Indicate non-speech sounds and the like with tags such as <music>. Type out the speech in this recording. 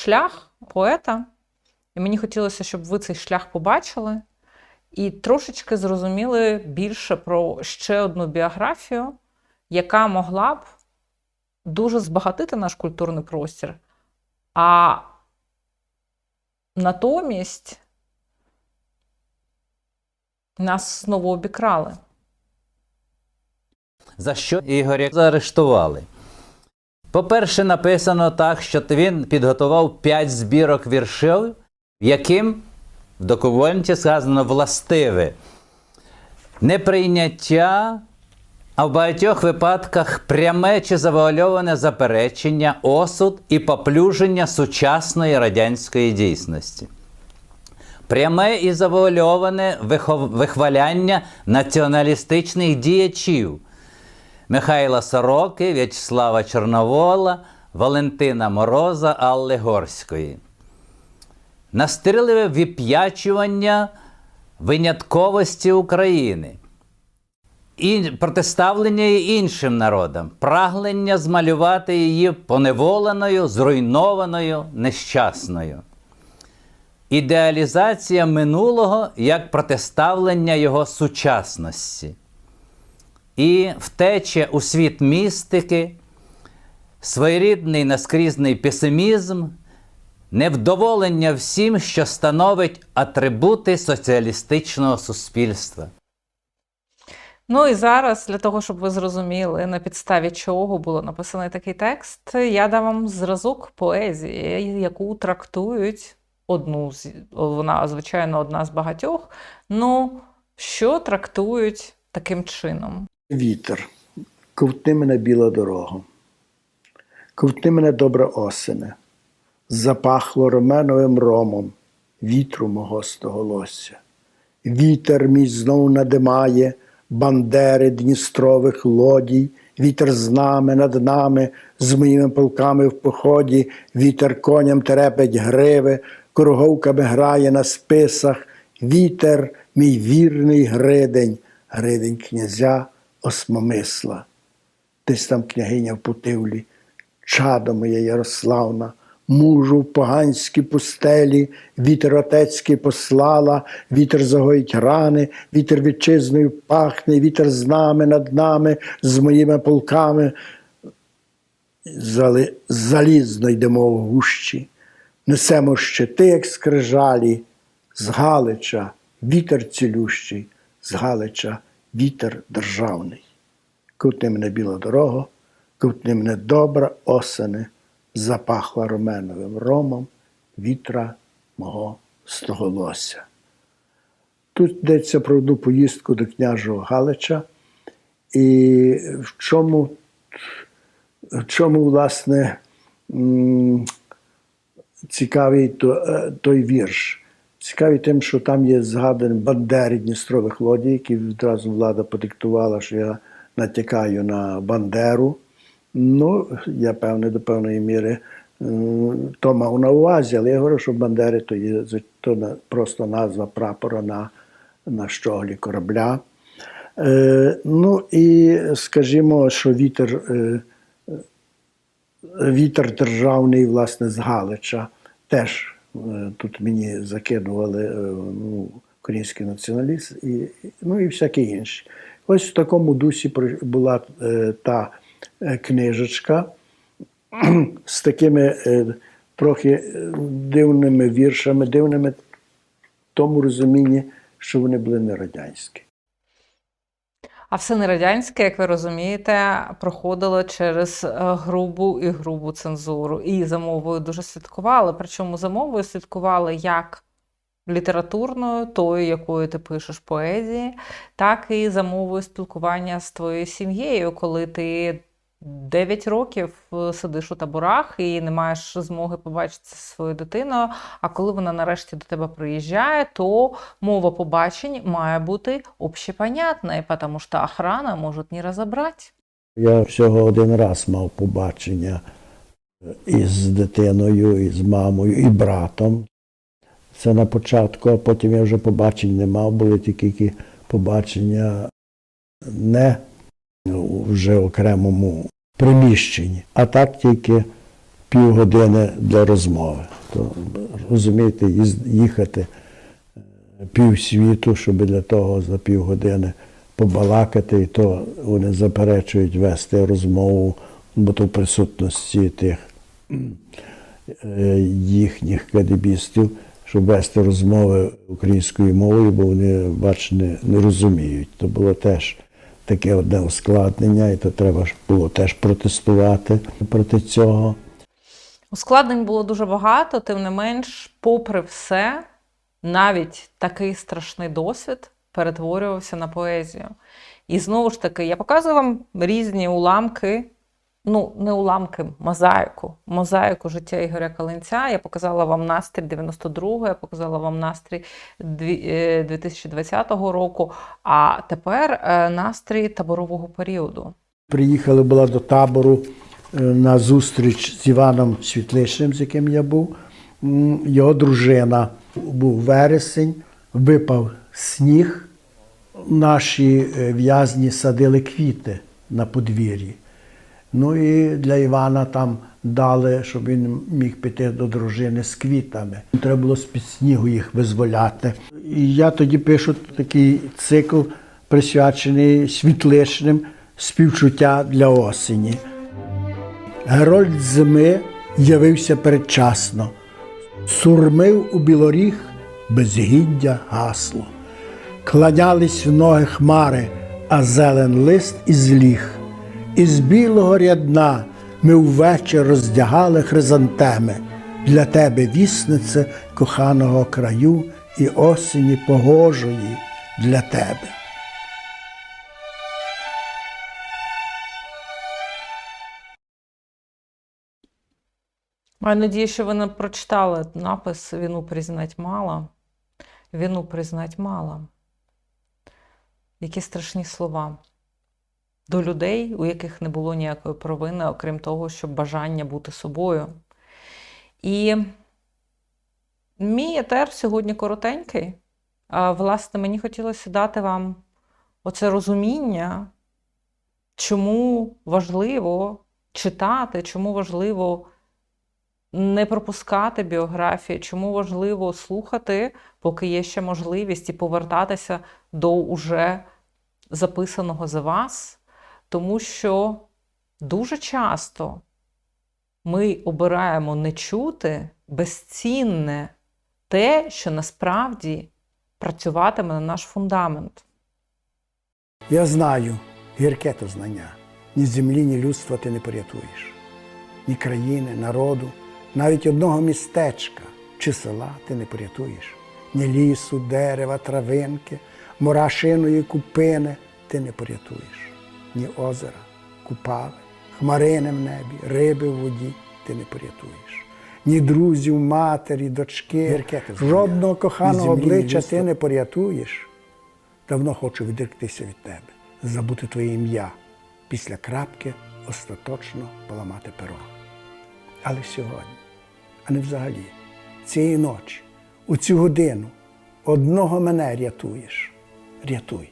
шлях поета, і мені хотілося, щоб ви цей шлях побачили і трошечки зрозуміли більше про ще одну біографію, яка могла б дуже збагатити наш культурний простір. А натомість нас знову обікрали. За що Ігоря заарештували? По-перше, написано так, що він підготував п'ять збірок віршів, яким в документі сказано властиве неприйняття, а в багатьох випадках пряме чи завуальоване заперечення, осуд і поплюження сучасної радянської дійсності. Пряме і завуальоване вихваляння націоналістичних діячів. Михайла Сороки, В'ячеслава Чорновола, Валентина Мороза, Алли Горської. Настерливе вип'ячування винятковості України. Протиставлення її іншим народам, прагнення змалювати її поневоленою, зруйнованою, нещасною. Ідеалізація минулого як протиставлення його сучасності і втеча у світ містики, своєрідний наскрізний песимізм, невдоволення всім, що становить атрибути соціалістичного суспільства. Ну і зараз, для того, щоб ви зрозуміли, на підставі чого було написаний такий текст, я дам вам зразок поезії, яку трактують одну з вона, звичайно, одна з багатьох. Ну, що трактують таким чином? Вітер, ковтни мене біла дорога, ковтни мене добре осене, запахло роменовим ромом, вітру мого стоголосся. Вітер мій знов надимає бандери дністрових лодій, вітер з нами над нами, з моїми полками в поході, вітер коням терепить гриви, круговками грає на списах, вітер, мій вірний гридень, гридень князя осмомисла. Десь там княгиня в Путивлі, чадо моє Ярославна, мужу в поганській пустелі, вітер отецький послала, вітер загоїть рани, вітер вітчизною пахне, вітер з нами над нами, з моїми полками. Залізно йдемо в гущі, несемо щити, як скрижалі, з Галича вітер цілющий, з Галича вітер державний. Кутни мене біла дорога, кутни мене добра осени, запахла роменовим ромом вітра мого стоголосся. Тут йдеться про одну поїздку до княжого Галича, і в чому, в чому власне, цікавий е, той вірш. Цікавий тим, що там є згадані бандери Дністрових лодій, які відразу влада подиктувала, що я натякаю на Бандеру. Ну, я певне, до певної міри то мав на увазі, але я говорю, що Бандери то є то просто назва прапора на, на щоглі корабля. Е, ну і скажімо, що вітер, е, вітер державний, власне, з Галича теж е, тут мені закидували е, ну, український націоналіст і, ну, і всякі інші. Ось в такому дусі була е, та е, книжечка <clears throat> з такими е, трохи е, дивними віршами, дивними в тому розумінні, що вони були не радянські. А все не радянське, як ви розумієте, проходило через е, грубу і грубу цензуру. І за мовою дуже слідкували. Причому за мовою слідкували як літературною, тою, якою ти пишеш поезії, так і за мовою спілкування з твоєю сім'єю, коли ти 9 років е, сидиш у таборах і не маєш змоги побачити зі своєю дитиною. А коли вона нарешті до тебе приїжджає, то мова побачень має бути общепонятной, потому что охрана может не разобрать. Я всього один раз мав побачення із дитиною, і з мамою, і братом. Це на початку, а потім я вже побачень не мав, були тільки побачення не вже окремому приміщенні, а так тільки півгодини для розмови. То розумієте, їхати е, півсвіту, щоб для того за півгодини побалакати, і то вони заперечують вести розмову, бо то в присутності тих е, їхніх кадебістів, щоб вести розмови українською мовою, бо вони, бач, не, не розуміють. То було теж таке одне ускладнення, і то треба було теж протестувати проти цього. Ускладнень було дуже багато, тим не менш, попри все, навіть такий страшний досвід перетворювався на поезію. І знову ж таки, я показую вам різні уламки, ну, не уламки, мозаїку, мозаїку життя Ігоря Калинця. Я показала вам настрій 92-го, я показала вам настрій дві- е, 2020 року, а тепер е, настрій таборового періоду. Приїхали була до табору е, на зустріч з Іваном Світличним, з яким я був. Його дружина був вересень, випав сніг. Наші в'язні садили квіти на подвір'ї. Ну і для Івана там дали, щоб він міг піти до дружини з квітами. Треба було з-під снігу їх визволяти. І я тоді пишу такий цикл, присвячений світличним співчуття для осені. Герольд зими явився передчасно, сурмив у білоріг безгіддя гасло. Кланялись в ноги хмари, а зелен лист із ліг. Із білого рядна ми ввечір роздягали хризантеми для тебе, віснице коханого краю і осені погожої для тебе. Маю надію, що ви не прочитали напис Війну признать мало. Війну признать мало. Які страшні слова. До людей, у яких не було ніякої провини, окрім того, щоб бажання бути собою. І мій етер сьогодні коротенький. А, власне, мені хотілося дати вам оце розуміння, чому важливо читати, чому важливо не пропускати біографії, чому важливо слухати, поки є ще можливість, і повертатися до уже записаного за вас, тому що дуже часто ми обираємо не чути безцінне те, що насправді працюватиме на наш фундамент. Я знаю, гірке то знання. Ні землі, ні людства ти не порятуєш, ні країни, народу, навіть одного містечка чи села ти не порятуєш, ні лісу, дерева, травинки, мурашиної купини ти не порятуєш, ні озера, купави, хмарини в небі, риби в воді ти не порятуєш. Ні друзів, матері, дочки, жодного коханого обличчя ти не порятуєш. Давно хочу відректися від тебе, забути твоє ім'я, після крапки остаточно поламати перо. Але сьогодні, а не взагалі, цієї ночі, у цю годину, одного мене рятуєш. Рятуй.